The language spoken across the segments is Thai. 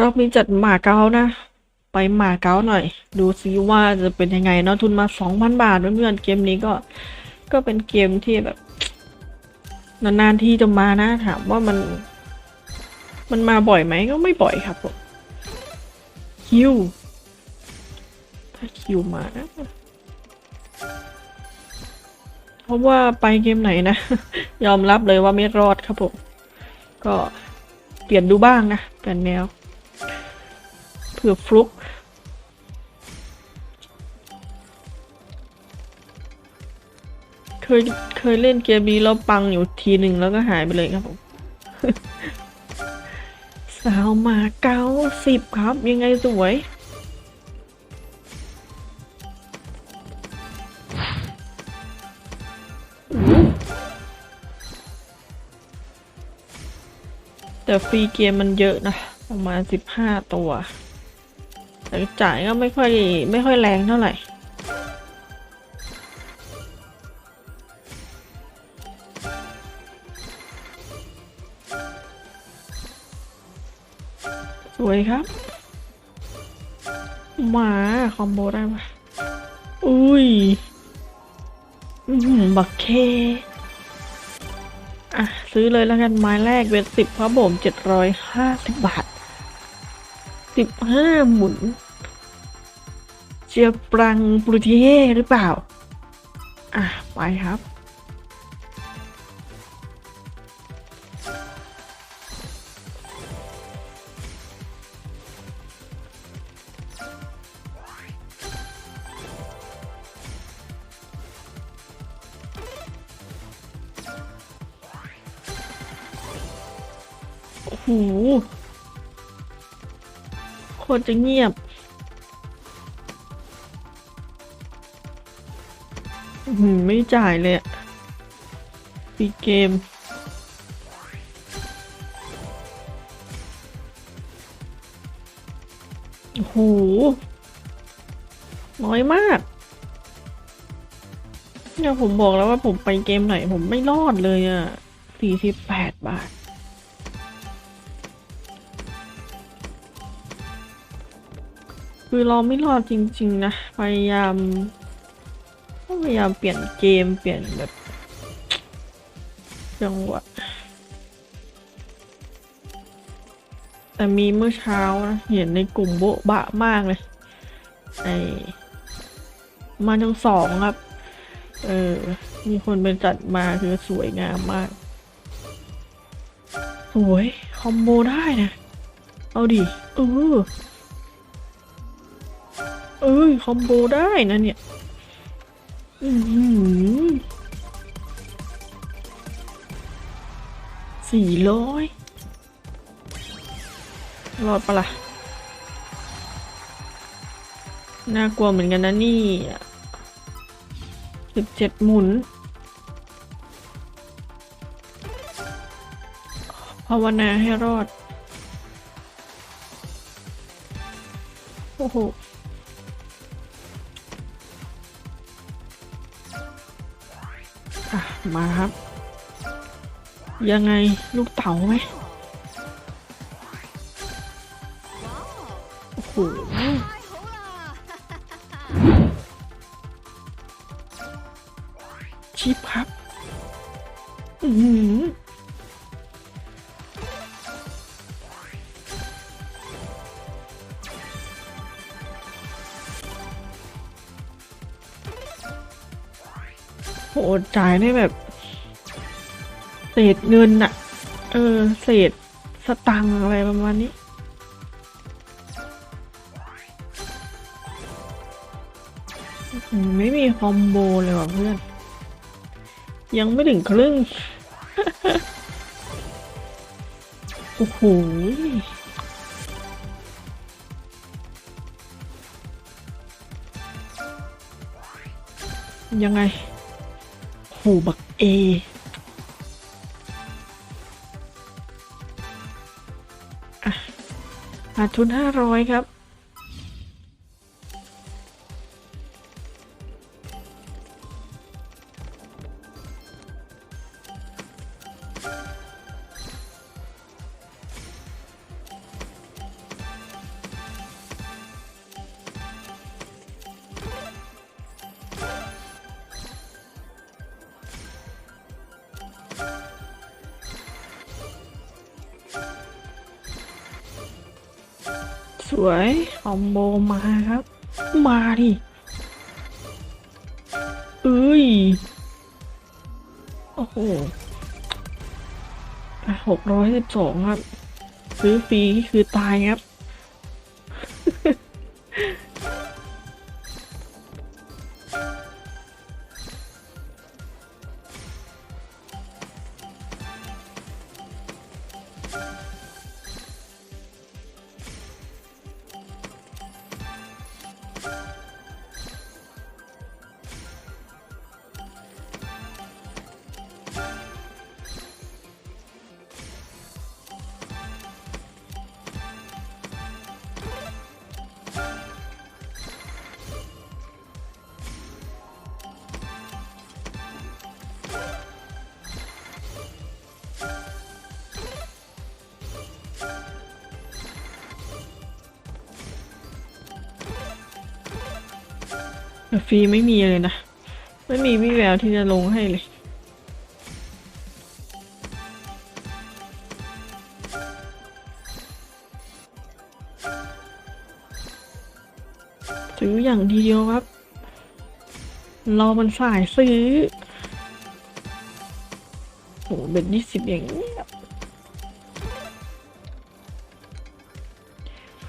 รอบนี้จัดหมาเก๊านะ ไปหมาเก๊าหน่อย ดูซิว่าจะเป็นยังไงเนาะทุนมาสองพันบาทเพื่อนๆเกมนี้ก็ก็เป็นเกมที่แบบ นานๆที่จะมานะ ถามว่ามัน มันมาบ่อยไหมก็ไม่บ่อยครับผมคิวถ้าคิวมานะเพราะว่าไปเกมไหนนะ ยอมรับเลยว่าไม่รอดครับผม ก็เปลี่ยนดูบ้างนะ เปลี่ยนแนว เผื่อฟลุกเคยเคยเล่นเกมนี้แล้วปังอยู่ทีหนึ่งแล้วก็หายไปเลยครับผม สาวมาเก้าสิบครับ ยังไงสวยแต่ฟรีเกมมันเยอะนะ ประมาณสิบห้าตัว แต่จ่ายก็ไม่ค่อยไม่ค่อยแรงเท่าไหร่สวยครับมาคอมโบได้ปะอุ้ยบักเค อะ ซื้อเลยแล้วกันไม้แรกเวทสิบพระบ่มเจ็ดร้อยห้าสิบบาท สิบห้าหมุนเจียปรังปรูทิเย่หรือเปล่า อะ ไปครับ โอ้โห คตรจะเงียบ ไม่จ่ายเลยปีเกม โอ้โห น้อยมาก เนี่ยผมบอกแล้วว่าผมไปเกมไหนผมไม่รอดเลยอะสี่สิบแปดบาท คือเราไม่รอดจริง ๆ นะ พยายามพยายามเปลี่ยนเกมเปลี่ยนแบบจังหวะแต่มีเมื่อเช้านะเห็นในกลุ่มโบ๊ะบะมากเลยไอมาทั้งสองครับ เออ มีคนเป็นจัดมาคือสวยงามมาก สวย คอมโบได้นะ เอาดิเออ เอ้ย คอมโบได้นะเนี่ย อือหือสี่ร้อยรอดปะล่ะ น่ากลัวเหมือนกันนะนี่สิบเจ็ดหมุนภาวนาให้รอด โอ้โห อะมาครับ ยังไงลูกเต๋าไหมโอ้โหชิปครับ อือ จ่ายได้แบบ เศษเงินอะเออ เศษสตังอะไรประมาณนี้ไม่มีคอมโบเลยว่ะเพื่อน ยังไม่ถึงครึ่ง โอ้โหยังไง โหบักเอ อะขาดทุนห้าร้อยครับ สวยคอมโบมาครับ มาดิเอ้ย โอ้โหหกร้อยสิบสองครับ ซื้อฟรีคือตายครับ ฟรีไม่มีเลยนะ ไม่มีวี่แววที่จะลงให้เลยซื้ออย่างเดียวครับ รอมันสายซื้อโหเบ็ดยี่สิบอย่างนี้ย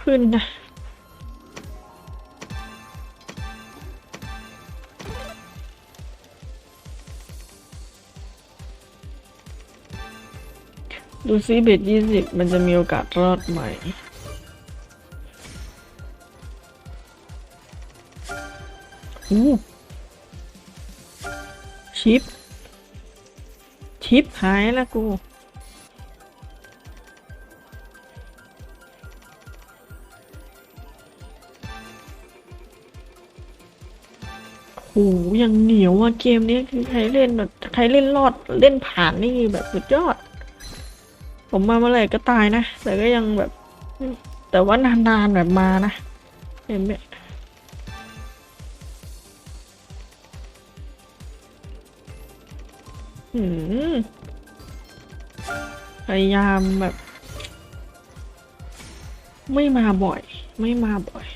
ขึ้นนะ ดูซิเบ็ดยี่สิบมันจะมีโอกาสรอดไหม อู้ชิป ชิปหายแล้วกูโหยังเหนียวอะเกมนี้คือใครเล่นแบบใครเล่นรอดเล่นผ่านนี่แบบสุดยอด ผมมาเมื่อไหร่ก็ตายนะ แต่ก็ยังแบบ แต่ว่านานๆแบบมานะ เห็นไหมหืมพยายามแบบ ไม่มาบ่อย ไม่มาบ่อย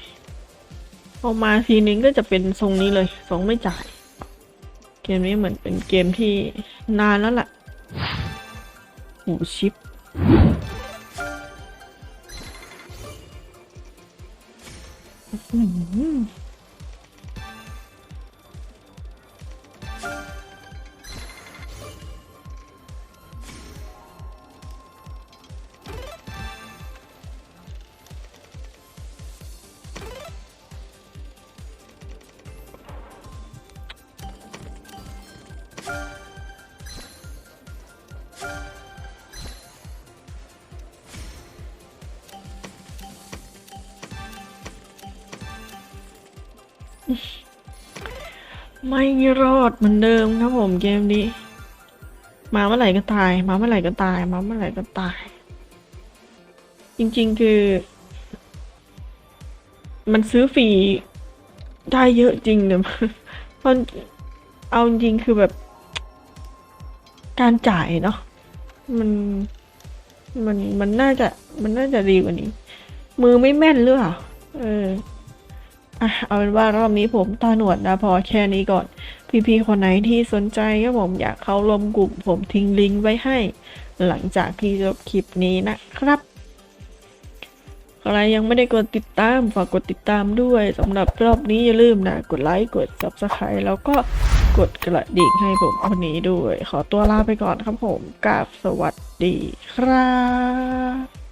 พอมาทีนึงก็จะเป็นทรงนี้เลยทรงไม่จ่าย เกมนี้เหมือนเป็นเกมที่นานแล้วล่ะโหชิป อื ไม่รอดเหมือนเดิมครับผมเกมนี้ มาเมื่อไหร่ก็ตาย มาเมื่อไหร่ก็ตาย มาเมื่อไหร่ก็ตาย จริงๆคือ มันซื้อฟรีได้เยอะจริงเนี่ยมันเอาจริงคือแบบ การจ่ายเนาะมันมันมันน่าจะ มันน่าจะดีกว่านี้ มือไม่แม่นหรือเปล่าเออ อะเอาเป็นว่ารอบนี้ผมตาหนวดนะพอแค่นี้ก่อน พี่ๆคนไหนที่สนใจก็ผมอยากเข้าร่วมกลุ่มผมทิ้งลิงก์ไว้ให้ หลังจากที่จบคลิปนี้นะครับใครยังไม่ได้กดติดตามฝากกดติดตามด้วยสำหรับรอบนี้อย่าลืมนะ กดไลค์กด subscribe แล้วก็กดกระดิ่งให้ผมคนนี้ด้วย ขอตัวลาไปก่อนครับผมกับสวัสดีครับ